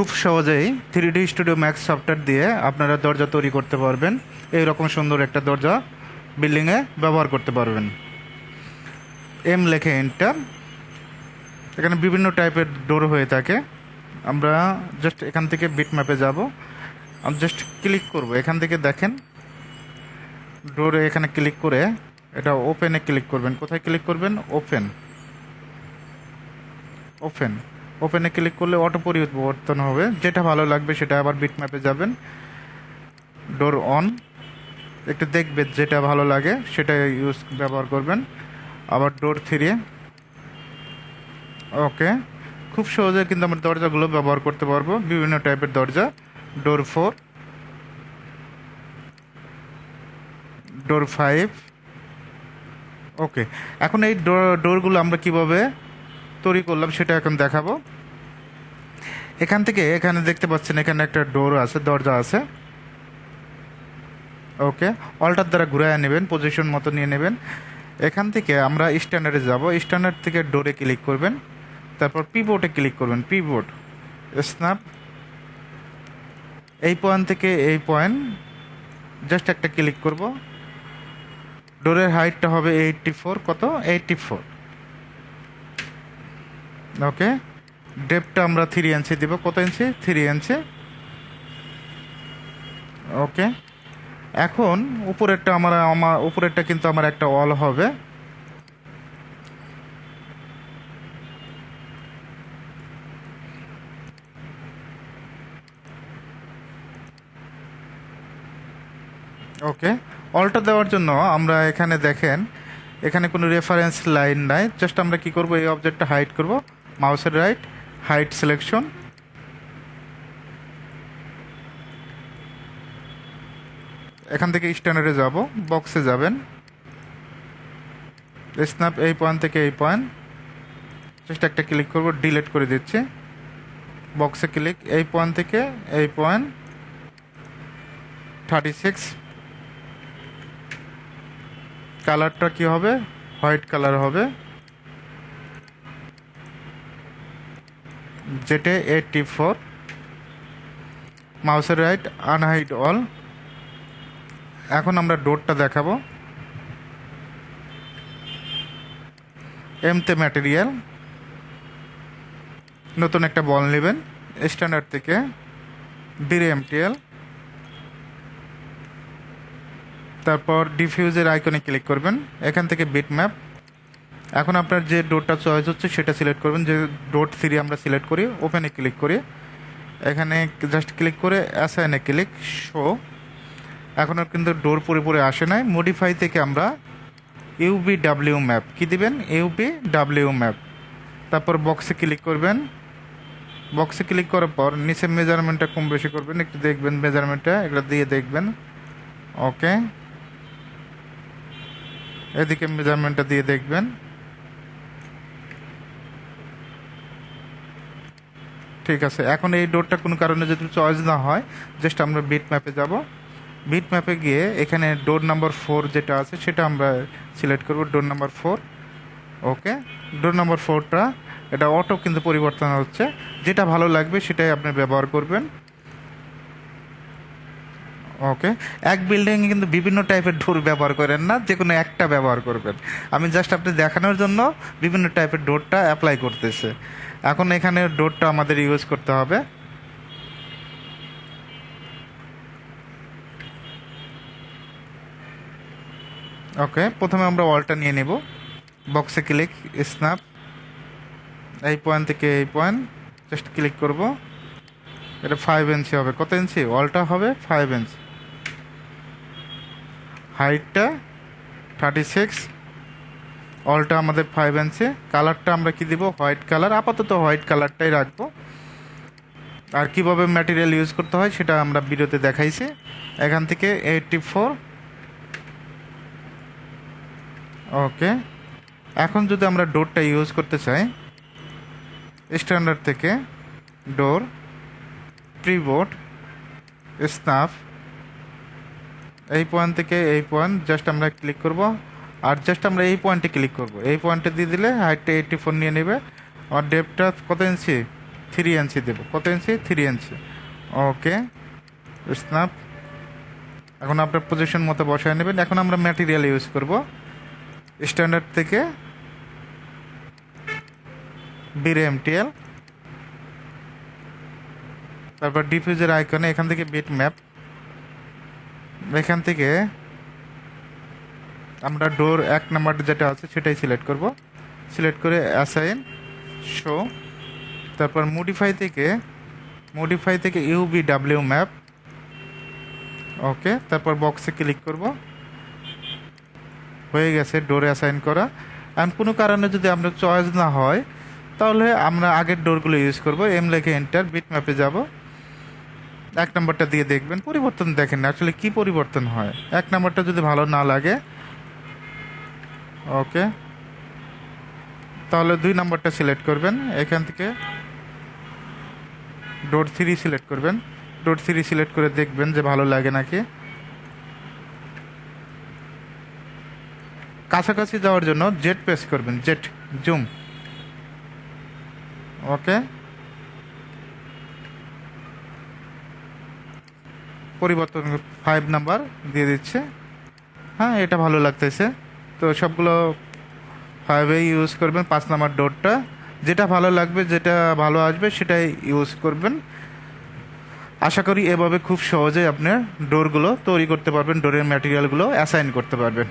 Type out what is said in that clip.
খুব সহজেই three D studio max software দিয়ে আপনারা দরজা তৈরি করতে পারবেন। এই রকম সুন্দর একটা দরজা বিল্ডিংয়ে ব্যবহার করতে পারবেন। এম লেখে এন্টার এখানে বিভিন্ন টাইপের ডোর হয়ে থাকে। আমরা জাস্ট এখান থেকে বিট ম্যাপে যাব। আমি জাস্ট ক্লিক করব। এখান থেকে দেখেন ডোরে এখানে ক্লিক করে এটা ওপেনে ক্লিক করবেন। কোথায় ক্লিক করবেন? ওপেন ওপেন ওপেনে ক্লিক করলে অটো পরিবর্তন হবে। যেটা ভালো লাগবে সেটা আবার বিট ম্যাপে যাবেন। ডোর অন একটু দেখবে যেটা ভালো লাগে সেটা ইউজ ব্যবহার করবেন। আবার ডোর থ্রি ওকে খুব সহজে কিন্তু আমরা দরজাগুলো ব্যবহার করতে পারব। বিভিন্ন টাইপের দরজা। Door four door five okay এখন এই ডোর ডোরগুলো আমরা কীভাবে তৈরি করলাম, সেটা এখন দেখাবো। এখান থেকে, এখানে দেখতে পাচ্ছেন, এখানে একটা ডোর আছে, দরজা আছে। ওকে অল্টার দ্বারা ঘুরায় নেবেন পজিশন মতো নিয়ে নেবেন। এখান থেকে আমরা স্ট্যান্ডার্ডে যাব। স্ট্যান্ডার্ড থেকে ডোরে ক্লিক করবেন। তারপর পিবোর্ডে ক্লিক করবেন। পিবোর্ড স্ন্যাপ এই পয়েন্ট থেকে এই পয়েন্ট জাস্ট একটা ক্লিক করব। ডোরের হাইটটা হবে এইটটি ফোর কত? এইটটি ফোর ওকে ডেপটা আমরা থ্রি ইঞ্চি দেবো। কত ইঞ্চি থ্রি ইঞ্চি ওকে এখন উপরেরটা আমার আমার, উপরেরটা কিন্তু আমার একটা ওয়াল হবে। ওকে অলটা দেওয়ার জন্য আমরা এখানে দেখেন, এখানে কোনো রেফারেন্স লাইন নাই। জাস্ট আমরা কি করব? এই অবজেক্টটা হাইড করব। মাউসের রাইট হাইট সিলেকশন এখান থেকে স্ট্যান্ডার্ডে যাব বক্সে যাবেন। স্ন্যাপ এই পয়েন্ট থেকে এই পয়েন্ট জাস্ট একটা ক্লিক করব ডিলিট করে দিচ্ছি। বক্সে ক্লিক এই পয়েন্ট থেকে এই পয়েন্ট থার্টি সিক্স কালারটা কী হবে? হোয়াইট কালার হবে। জেটে এইটটি ফোর, মাউসের রাইট, আনহাইড অল। এখন আমরা ডোরটা দেখাবো। এমতে ম্যাটেরিয়াল। নতুন একটা বল নেবেন, স্ট্যান্ডার্ড থেকে। বিরে এমটিএল তারপর ডিফিউজের আইকনে ক্লিক করবেন। এখান থেকে বিট ম্যাপ এখন আপনার যে ডোরটা চয়েস হচ্ছে, সেটা সিলেক্ট করবেন। যে ডোর থ্রি আমরা সিলেক্ট করি ওপেনে ক্লিক করি। এখানে জাস্ট ক্লিক করে অ্যাসাইনে ক্লিক শো এখন আর কিন্তু ডোর পুরোপুরি আসে নাই। মডিফাই থেকে আমরা ইউবি ডাব্লিউ ম্যাপ কি দিবেন? ইউবি ডাব্লিউ ম্যাপ তারপর বক্সে ক্লিক করবেন। বক্সে ক্লিক করার পর নিচে মেজারমেন্টটা কম বেশি করবেন। একটু দেখবেন মেজারমেন্টটা এগুলো দিয়ে দেখবেন। ওকে এদিকে মেজারমেন্টটা দিয়ে দেখবেন। ঠিক আছে। এখন এই ডোরটা কোনো কারণে যদি চয়েস না হয় জাস্ট আমরা বিট ম্যাপে যাব। বিট ম্যাপে গিয়ে এখানে ডোর নাম্বার ফোর যেটা আছে, সেটা আমরা সিলেক্ট করব door number four okay door number ফোরটা এটা অটো কিন্তু পরিবর্তন হচ্ছে। যেটা ভালো লাগবে, সেটাই আপনি ব্যবহার করবেন। ওকে এক বিল্ডিংয়ে কিন্তু বিভিন্ন টাইপের ডোর ব্যবহার করেন না, যে কোনো একটা ব্যবহার করবেন। আমি জাস্ট আপনি দেখানোর জন্য বিভিন্ন টাইপের ডোরটা অ্যাপ্লাই করতেছে। এখন এখানে ডোরটা আমাদের ইউজ করতে হবে। ওকে, প্রথমে আমরা ওয়ালটা নিয়ে নেব। বক্সে ক্লিক, স্ন্যাপ। এই পয়েন্ট থেকে এই পয়েন্ট, জাস্ট ক্লিক করব। এটা ফাইভ ইঞ্চি হবে। কত ইঞ্চি ওয়ালটা হবে ফাইভ ইঞ্চি হাইটটা থার্টি সিক্স অলটা আমাদের ফাইভ ইঞ্চি কালারটা আমরা কি দিব? হোয়াইট কালার আপাতত হোয়াইট কালারটাই রাখব। আর কীভাবে ম্যাটেরিয়াল ইউজ করতে হয় সেটা আমরা ভিডিওতে দেখাইছি। এখান থেকে এইটটি ফোর ওকে এখন যদি আমরা ডোরটা ইউজ করতে চাই স্ট্যান্ডার্ড থেকে ডোর প্রিবোর্ড স্নাফ এই পয়েন্ট থেকে এই পয়েন্ট জাস্ট আমরা ক্লিক করব। আর জাস্ট আমরা এই পয়েন্টে ক্লিক করব। এই পয়েন্টে দিয়ে দিলে হাইটটা এইটটি ফোর নিয়ে নেবে। আর ডেপটা কত ইঞ্চি থ্রি ইঞ্চি দেবো। কত ইঞ্চি থ্রি ইঞ্চি ওকে স্ন্যাপ এখন আপনার পজিশন মতো বসায় নেবেন। এখন আমরা ম্যাটেরিয়াল ইউজ করব। স্ট্যান্ডার্ড থেকে বিরে এমটিএল তারপর ডিফিউজার আইকনে এখান থেকে বিট ম্যাপ এখান থেকে আমরা ডোর এক নাম্বার যেটা আছে সেটাই সিলেক্ট করব। সিলেক্ট করে অ্যাসাইন শো তারপর মডিফাই থেকে মডিফাই থেকে ইউবি ডাব্লিউ ম্যাপ ওকে তারপর বক্সে ক্লিক করব। হয়ে গেছে ডোরে অ্যাসাইন করা। আর কোনো কারণে যদি আমরা চয়েস না হয়, তাহলে আমরা আগের ডোরগুলো ইউজ করব এম লেখে এন্টার বিট ম্যাপে যাব। এক নম্বরটা দিয়ে দেখবেন, পরিবর্তন দেখেন আসলে কি পরিবর্তন হয়। এক নম্বরটা যদি ভালো না লাগে ওকে। তাহলে দুই নম্বরটা সিলেক্ট করবেন। এখান থেকে ডোর থ্রি সিলেক্ট করবেন। ডোর থ্রি সিলেক্ট করে দেখবেন যে ভালো লাগে নাকি। কাছাকাছি যাওয়ার জন্য জেট প্রেস করবেন জেট জুম। ওকে। পরিবর্তন ফাইভ নাম্বার দিয়ে দিচ্ছে। হ্যাঁ এটা ভালো লাগতেছে। তো সবগুলো ফাইভে ইউজ করবেন, পাঁচ নাম্বার ডোরটা যেটা ভালো লাগবে, যেটা ভালো আসবে, সেটাই ইউজ করবেন। আশা করি এভাবে খুব সহজেই আপনার ডোরগুলো তৈরি করতে পারবেন ডোরের ম্যাটেরিয়ালগুলো অ্যাসাইন করতে পারবেন।